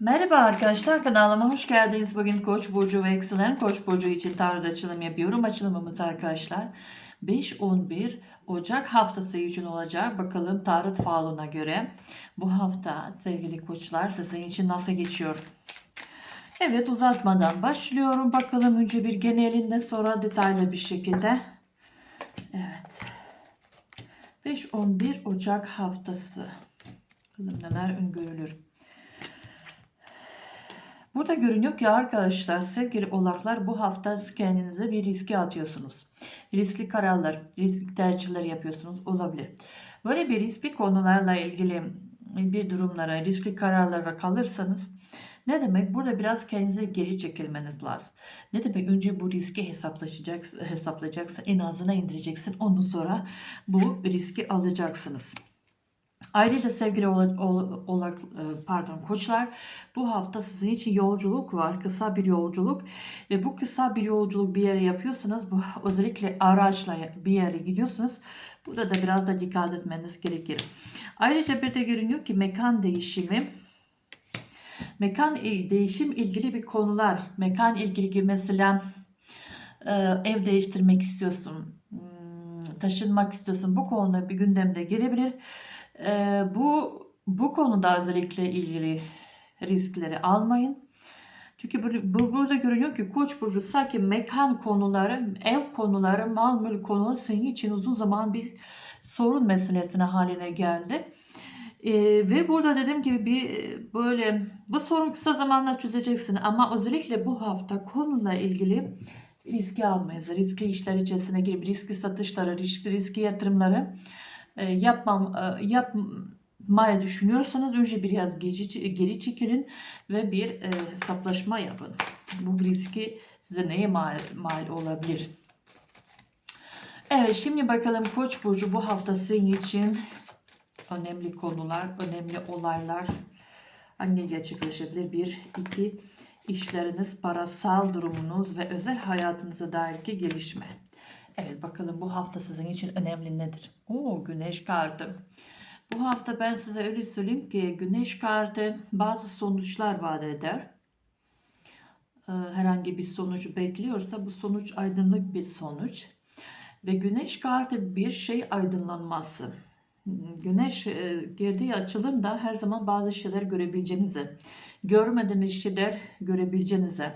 Merhaba arkadaşlar kanalıma hoş geldiniz. Bugün Koç burcu ve yükselen Koç burcu için tarot açılım yapıyorum. Açılımımız arkadaşlar 5-11 Ocak haftası için olacak. Bakalım tarot falına göre bu hafta sevgili koçlar sizin için nasıl geçiyor? Evet uzatmadan başlıyorum. Bakalım önce bir genelinde sonra detaylı bir şekilde. Evet. 5-11 Ocak haftası. Bakalım neler öngörülür. Burada görünüyor ki arkadaşlar sevgili oğlaklar bu hafta kendinize bir riske atıyorsunuz. Riskli kararlar, riskli tercihler yapıyorsunuz olabilir. Böyle bir riskli konularla ilgili bir durumlara, riskli kararlara kalırsanız ne demek? Burada biraz kendinize geri çekilmeniz lazım. Ne demek? Önce bu riski hesaplaşacaksın, hesaplayacaksın, en azına indireceksin. Ondan sonra bu riski alacaksınız. Ayrıca sevgili ola- ola- olak, e, pardon koçlar bu hafta sizin için yolculuk var. Kısa bir yolculuk ve bu kısa bir yolculuk bir yere yapıyorsanız bu özellikle araçla bir yere gidiyorsunuz. Burada da biraz da dikkat etmeniz gerekir. Ayrıca bir de görünüyor ki mekan değişimi mekan e, değişim ilgili bir konular. Mekan ilgili mesela e, ev değiştirmek istiyorsun. hmm, Taşınmak istiyorsun. Bu konuda bir gündemde gelebilir. Ee, bu bu konuda özellikle ilgili riskleri almayın. Çünkü bu, bu- burada görünüyor ki Koç burcu sanki mekan konuları, ev konuları, mal mülk konuları senin için uzun zaman bir sorun meselesine haline geldi. Ee, ve burada dediğim gibi bir e, böyle bu sorun kısa zamanda çözeceksin ama özellikle bu hafta konuyla ilgili riski almayız. Riskli işler içerisine girip riskli satışları, riskli, riskli yatırımları e, yapmam e, yapmaya düşünüyorsanız önce biraz geri, geri çekilin ve bir e, hesaplaşma yapın. Bu riski size neye mal, mal olabilir? Evet şimdi bakalım Koç burcu bu hafta senin için önemli konular, önemli olaylar hangi gerçekleşebilir? Bir, iki, işleriniz, parasal durumunuz ve özel hayatınıza dair ki gelişme. Evet bakalım bu hafta sizin için önemli nedir? Oo güneş kartı. Bu hafta ben size öyle söyleyeyim ki güneş kartı bazı sonuçlar vaat eder. Ee, Herhangi bir sonucu bekliyorsa bu sonuç aydınlık bir sonuç. Ve güneş kartı bir şey aydınlanması. Güneş e, girdiği açılımda her zaman bazı şeyler görebileceğinizi, görmediğiniz şeyler görebileceğinizi,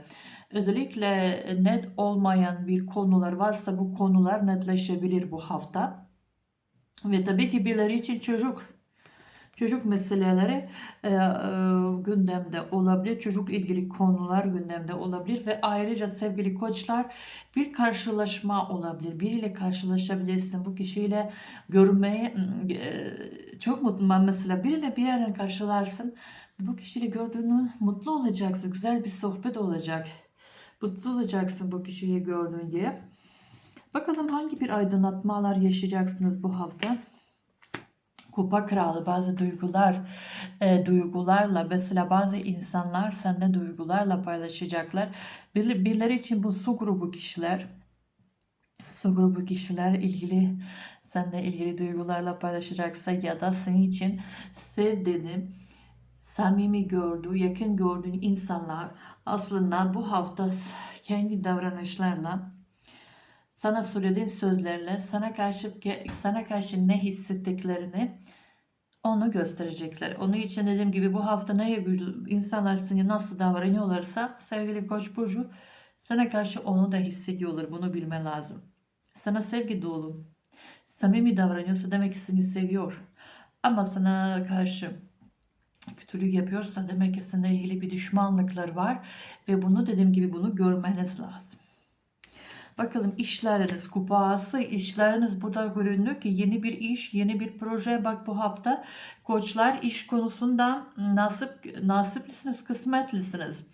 özellikle net olmayan bir konular varsa bu konular netleşebilir bu hafta. Ve tabii ki birileri için çocuk çocuk meseleleri e, e, gündemde olabilir. Çocuk ilgili konular gündemde olabilir ve ayrıca sevgili koçlar bir karşılaşma olabilir. Biriyle karşılaşabilirsin. Bu kişiyle görmeye e, çok mutlu. Ben mesela biriyle bir yerden karşılarsın. Bu kişiyle gördüğünü mutlu olacaksın. Güzel bir sohbet olacak. Mutlu olacaksın bu kişiyi gördüğün diye. Bakalım hangi bir aydınlatmalar yaşayacaksınız bu hafta? Kupa kralı bazı duygular, e, duygularla mesela bazı insanlar sende duygularla paylaşacaklar. Bir, birileri için bu su grubu kişiler, su grubu kişiler ilgili seninle ilgili duygularla paylaşacaksa ya da senin için sevdiğini, samimi gördüğü, yakın gördüğün insanlar aslında bu hafta kendi davranışlarla sana söylediğin sözlerle sana karşı sana karşı ne hissettiklerini onu gösterecekler. Onun için dediğim gibi bu hafta ne insanlar sana nasıl davranıyorlarsa sevgili Koç burcu sana karşı onu da hissediyorlar. Bunu bilme lazım. Sana sevgi dolu, samimi davranıyorsa demek ki seni seviyor. Ama sana karşı kötülük yapıyorsa demek ki seninle ilgili bir düşmanlıklar var ve bunu dediğim gibi bunu görmeniz lazım. Bakalım işleriniz kupası, işleriniz burada görünüyor ki yeni bir iş, yeni bir proje. Bak bu hafta koçlar iş konusunda nasip, nasiplisiniz, kısmetlisiniz.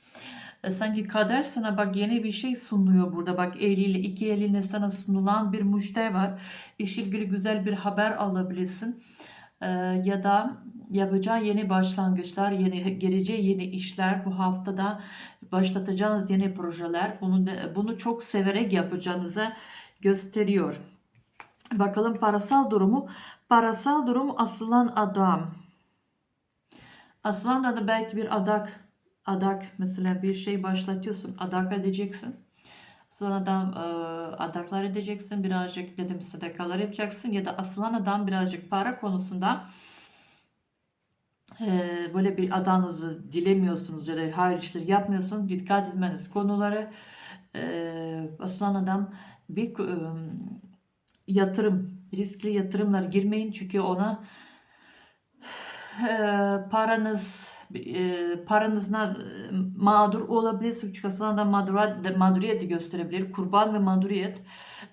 E, Sanki kader sana bak yeni bir şey sunuyor burada. Bak eliyle iki eline sana sunulan bir müjde var. İş ilgili güzel bir haber alabilirsin. E, ya da yapacağı yeni başlangıçlar, yeni geleceği yeni işler bu haftada başlatacağınız yeni projeler bunu bunu çok severek yapacağınızı gösteriyor. Bakalım parasal durumu. Parasal durum asılan adam. Aslan da belki bir adak adak mesela bir şey başlatıyorsun adak edeceksin. Sonradan e, adaklar edeceksin birazcık dedim sadakalar yapacaksın ya da asılan adam birazcık para konusunda böyle bir adanızı dilemiyorsunuz ya da hayır işleri yapmıyorsunuz dikkat etmeniz konuları asılan adam bir yatırım riskli yatırımlar girmeyin çünkü ona paranız e, paranızla e, mağdur olabilirsiniz. Çünkü aslında mağduriyet, mağduriyet de gösterebilir. Kurban ve mağduriyet.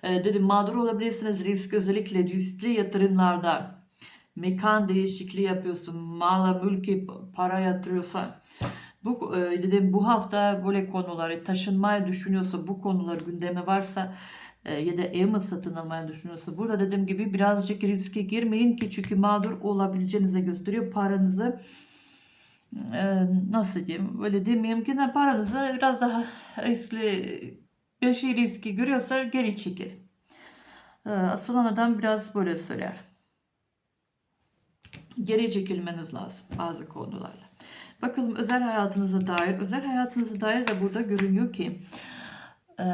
Dedim mağdur olabilirsiniz. Risk özellikle riskli yatırımlarda mekan değişikliği yapıyorsun. Mala, mülki, para yatırıyorsan bu e, dedim bu hafta böyle konuları taşınmaya düşünüyorsa bu konular gündeme varsa e, ya da ev mi satın almaya düşünüyorsa burada dediğim gibi birazcık riske girmeyin ki çünkü mağdur olabileceğinize gösteriyor paranızı e, nasıl diyeyim böyle demeyeyim ki de paranızı biraz daha riskli bir şey riski görüyorsa geri çekil. Asılan adam biraz böyle söyler. Geri çekilmeniz lazım bazı konularla. Bakalım özel hayatınıza dair. Özel hayatınıza dair de burada görünüyor ki e,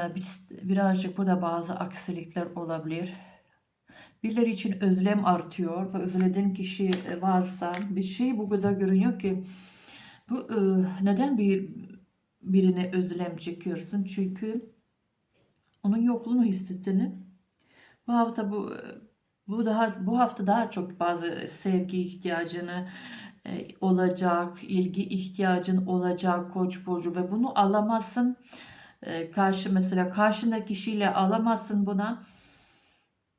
birazcık burada bazı aksilikler olabilir. Birileri için özlem artıyor ve özlediğin kişi varsa bir şey bu kadar görünüyor ki bu e, neden bir birine özlem çekiyorsun? Çünkü onun yokluğunu hissettiğini bu hafta bu bu daha bu hafta daha çok bazı sevgi ihtiyacını e, olacak, ilgi ihtiyacın olacak koç burcu ve bunu alamazsın. E, karşı mesela karşındaki kişiyle alamazsın buna.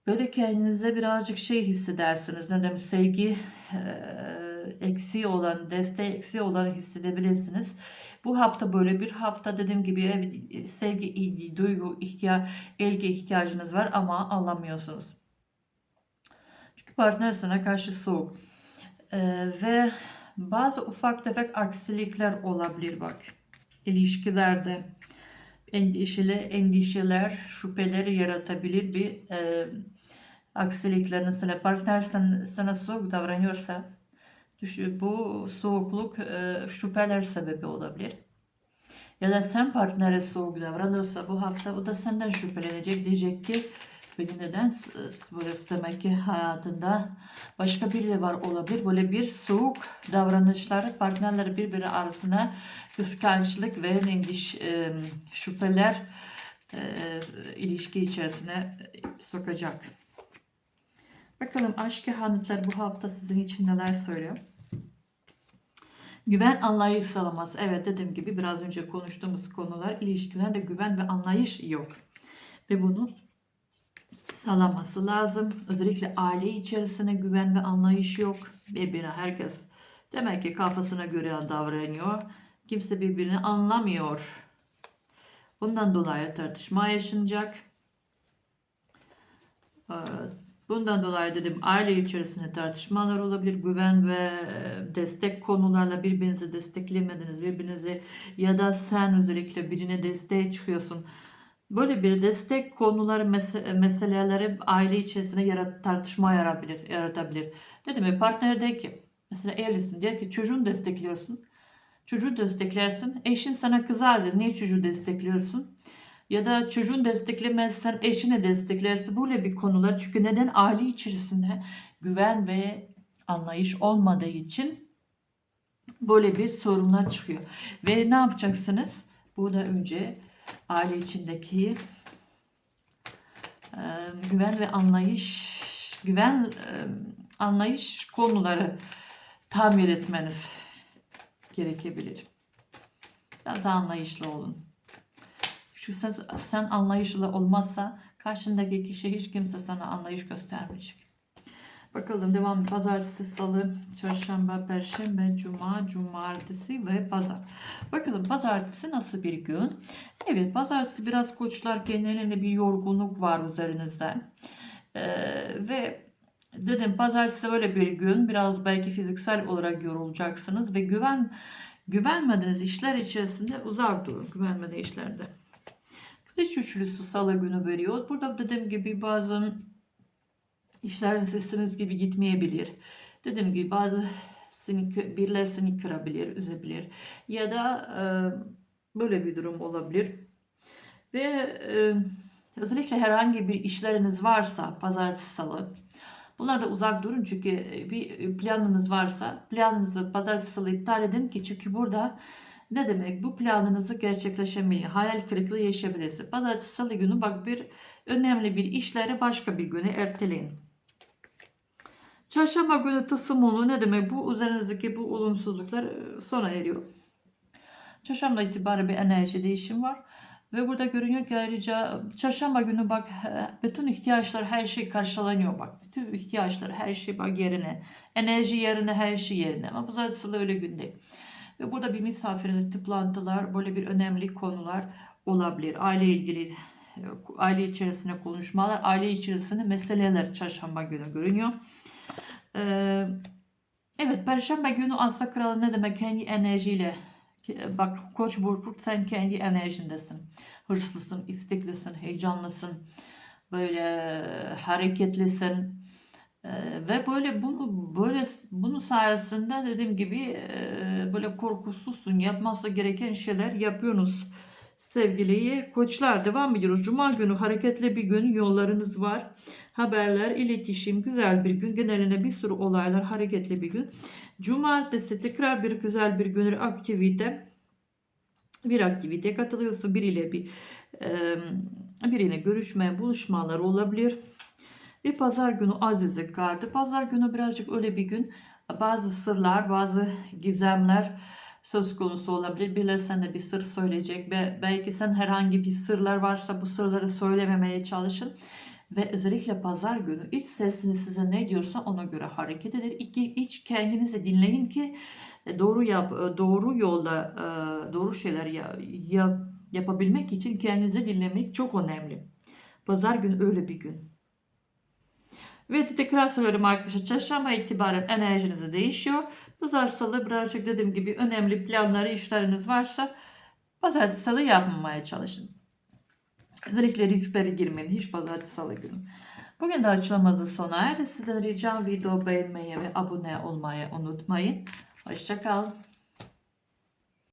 Böyle kendinize birazcık şey hissedersiniz. Ne demek sevgi e, eksiği olan, desteği eksiği olan hissedebilirsiniz. Bu hafta böyle bir hafta dediğim gibi sevgi, ilgi, duygu, ihtiya, ilgi ihtiyacınız var ama alamıyorsunuz. Partner sana karşı soğuk. Ee, ve bazı ufak tefek aksilikler olabilir bak. İlişkilerde endişeli endişeler, şüpheler yaratabilir bir e, aksilikler. Mesela partner sana, sana soğuk davranıyorsa bu soğukluk e, şüpheler sebebi olabilir. Ya da sen partnere soğuk davranırsa bu hafta o da senden şüphelenecek. Diyecek ki beni neden burası demek ki hayatında başka biri de var olabilir. Böyle bir soğuk davranışlar partnerler birbiri arasında kıskançlık ve endiş, e, şüpheler ilişki içerisine sokacak. Bakalım aşk kehanetler bu hafta sizin için neler söylüyor? Güven anlayış sağlaması. Evet dediğim gibi biraz önce konuştuğumuz konular ilişkilerde güven ve anlayış yok. Ve bunu sağlaması lazım. Özellikle aile içerisine güven ve anlayış yok. Birbirine herkes demek ki kafasına göre davranıyor. Kimse birbirini anlamıyor. Bundan dolayı tartışma yaşanacak. Evet Bundan dolayı dedim aile içerisinde tartışmalar olabilir. Güven ve destek konularla birbirinizi desteklemediniz. Birbirinizi ya da sen özellikle birine desteğe çıkıyorsun. Böyle bir destek konuları mes meseleleri aile içerisinde yarat tartışma yaratabilir. yaratabilir. Ne demek? Partner de ki mesela evlisin diyor ki çocuğunu destekliyorsun. Çocuğu desteklersin. Eşin sana kızardı. Niye çocuğu destekliyorsun? ya da çocuğun desteklemezsen eşine desteklerse böyle bir konular. Çünkü neden aile içerisinde güven ve anlayış olmadığı için böyle bir sorunlar çıkıyor. Ve ne yapacaksınız? Burada önce aile içindeki e, güven ve anlayış güven e, anlayış konuları tamir etmeniz gerekebilir. Biraz da anlayışlı olun. Çünkü sen, sen anlayışlı olmazsa karşındaki kişi hiç kimse sana anlayış göstermeyecek. Bakalım devam. Pazartesi, salı, çarşamba, perşembe, cuma, cumartesi ve pazar. Bakalım pazartesi nasıl bir gün? Evet pazartesi biraz koçlar genelinde bir yorgunluk var üzerinizde. Ee, ve dedim pazartesi böyle bir gün biraz belki fiziksel olarak yorulacaksınız ve güven güvenmediğiniz işler içerisinde uzak durun. Güvenmediği işlerde. Dış üçlüsü salı günü veriyor. Burada dediğim gibi bazı işlerin sesiniz gibi gitmeyebilir. Dediğim gibi bazı seni, kı- birileri seni kırabilir, üzebilir. Ya da e, böyle bir durum olabilir. Ve e, özellikle herhangi bir işleriniz varsa pazartesi salı bunlarda uzak durun çünkü e, bir planınız varsa planınızı pazartesi salı iptal edin ki çünkü burada ne demek bu planınızı gerçekleşemeyi hayal kırıklığı yaşayabilirsiniz. Pazartesi salı günü bak bir önemli bir işleri başka bir güne erteleyin. Çarşamba günü tılsımolu ne demek? Bu üzerinizdeki bu olumsuzluklar e, sona eriyor. Çarşamba itibariyle bir enerji değişim var. Ve burada görünüyor ki ayrıca çarşamba günü bak bütün ihtiyaçlar her şey karşılanıyor bak. Bütün ihtiyaçlar her şey bak yerine. Enerji yerine her şey yerine. Ama pazartesi salı öyle gün değil. Ve burada bir misafirlik toplantılar böyle bir önemli konular olabilir. Aile ilgili e, aile içerisinde konuşmalar, aile içerisinde meseleler çarşamba günü görünüyor. Evet Perşembe günü Asla Kralı ne demek? Kendi enerjiyle bak Koç burcu sen kendi enerjindesin. Hırslısın, isteklisin, heyecanlısın. Böyle hareketlisin. Ve böyle bunu böyle bunun sayesinde dediğim gibi e, böyle korkusuzsun. Yapması gereken şeyler yapıyorsunuz. Sevgili koçlar devam ediyoruz. Cuma günü hareketli bir gün yollarınız var. Haberler, iletişim, güzel bir gün. Geneline bir sürü olaylar, hareketli bir gün. Cumartesi tekrar bir güzel bir gün aktivite. Bir aktivite katılıyorsun. Biriyle bir birine görüşme, buluşmalar olabilir. Bir pazar günü azizlik kartı. Pazar günü birazcık öyle bir gün. Bazı sırlar, bazı gizemler söz konusu olabilir. Birileri sana bir sır söyleyecek ve belki sen herhangi bir sırlar varsa bu sırları söylememeye çalışın. Ve özellikle pazar günü iç sesiniz size ne diyorsa ona göre hareket edin. İki, iç kendinizi dinleyin ki e, doğru yap, e, doğru yolda e, doğru şeyler ya, ya, yapabilmek için kendinizi dinlemek çok önemli. Pazar günü öyle bir gün. Ve tekrar söylüyorum arkadaşlar çarşamba itibaren enerjiniz değişiyor. Pazar salı birazcık dediğim gibi önemli planları işleriniz varsa pazartesi salı yapmamaya çalışın. Özellikle risklere girmeyin hiç pazartesi salı günü. Bugün de açılımımızın sona erdi. Sizden ricam video beğenmeyi ve abone olmayı unutmayın. Hoşçakalın.